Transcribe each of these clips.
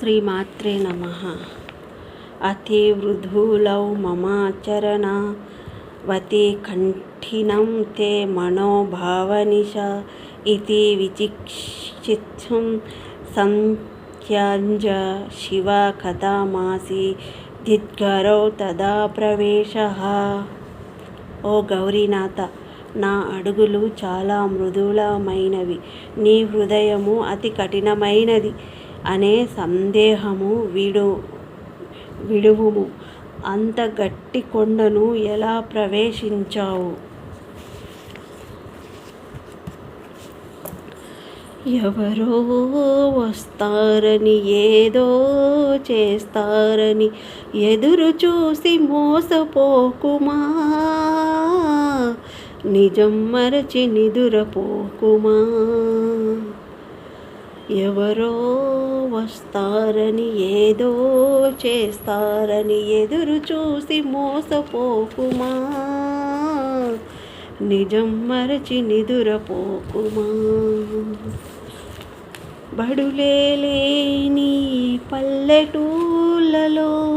శ్రీమాత్రే నమ. అతివృధూలౌ మమాచరణ వతి కంఠినం తే మనోభావనిష ఇది విచిక్షిత్సం సంఖ్యాంజ శివ కథామాసి దిద్గరౌ తదా ప్రవేశ. ఓ గౌరీనాథ నా అడుగులు చాలా మృదులమైనవి. నీ హృదయము అతి కఠినమైనది. అనే సందేహము విడు విడువుము. అంత గట్టి కొండను ఎలా ప్రవేశించావు? ఎవరో వస్తారని ఏదో చేస్తారని ఎదురు చూసి మోసపోకుమా? నిజం మరచి నిదురపోకుమా? ఎవరో వస్తారని ఏదో చేస్తారని ఎదురు చూసి మోసపోకుమా? నిజం మరచి నిదురపోకుమా? బడులేలేని పల్లెటూళ్ళలో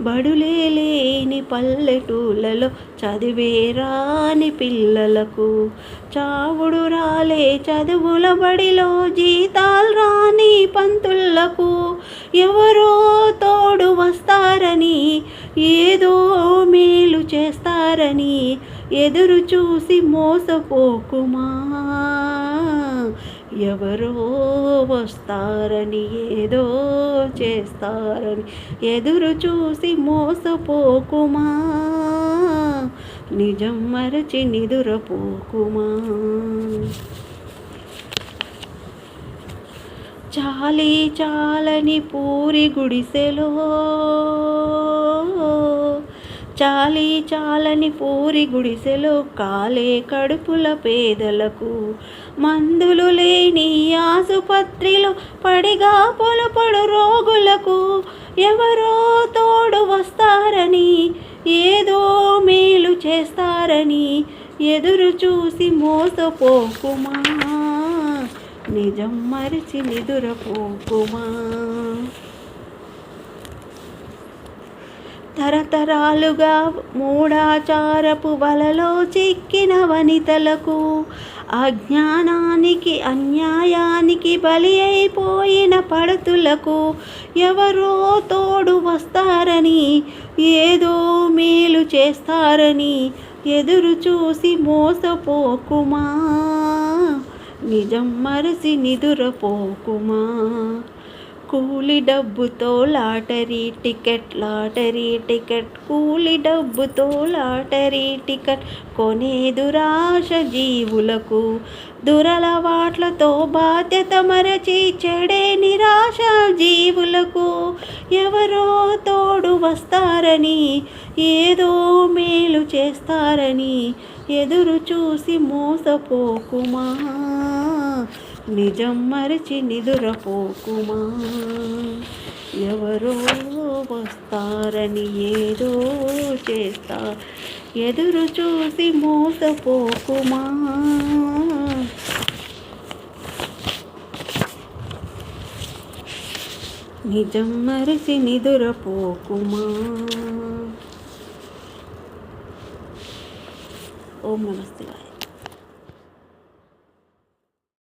బడులేలేని పల్లెటూళ్ళలో చదివేరాని పిల్లలకు చావుడు రాలే చదువుల బడిలో జీతాలు రాని పంతులకు ఎవరో తోడు వస్తారని ఏదో మేలు చేస్తారని ఎదురు చూసి మోసపోకుమా ఎవరో వస్తారని ఏదో చేస్తారని ఎదురు చూసి మోసపోకుమా? నిజం మరచి నిదురపోకుమా? చాలి చాలని పూరి గుడిసెలో చాలి చాలని పూరి గుడిసెలో కాలే కడుపుల పేదలకు. మందులు లేని ఆసుపత్రిలో పడిగా పొలపడు రోగులకు. ఎవరో తోడు వస్తారని ఏదో మేలు చేస్తారని ఎదురు చూసి మోసపోకుమా? నిజం మరిచి నిదురపోకుమా? తరతరాలుగా మూఢాచారపు వలలో చిక్కిన వనితలకు అజ్ఞానానికి అన్యాయానికి బలి అయిపోయిన పడతులకు ఎవరో తోడు వస్తారని ఏదో మేలు చేస్తారని ఎదురు చూసి మోసపోకుమా? నిజం మరసి నిదురపోకుమా? కూలి డబ్బుతో లాటరీ టికెట్ లాటరీ టికెట్ కూలి డబ్బుతో లాటరీ టికెట్ కొనే దురాశ జీవులకు దురలవాట్లతో బాధ్యత మరచి చెడే నిరాశ జీవులకు ఎవరో తోడు వస్తారని ఏదో మేలు చేస్తారని ఎదురు చూసి మోసపోకుమా నిజం మరచి నిదురపోకుమా. ఎవరో వస్తారని ఏదో చేస్తా. ఎదురు చూసి మోసపోకుమా. నిజం మరిచి నిదురపోకుమా. ఓం నమస్తే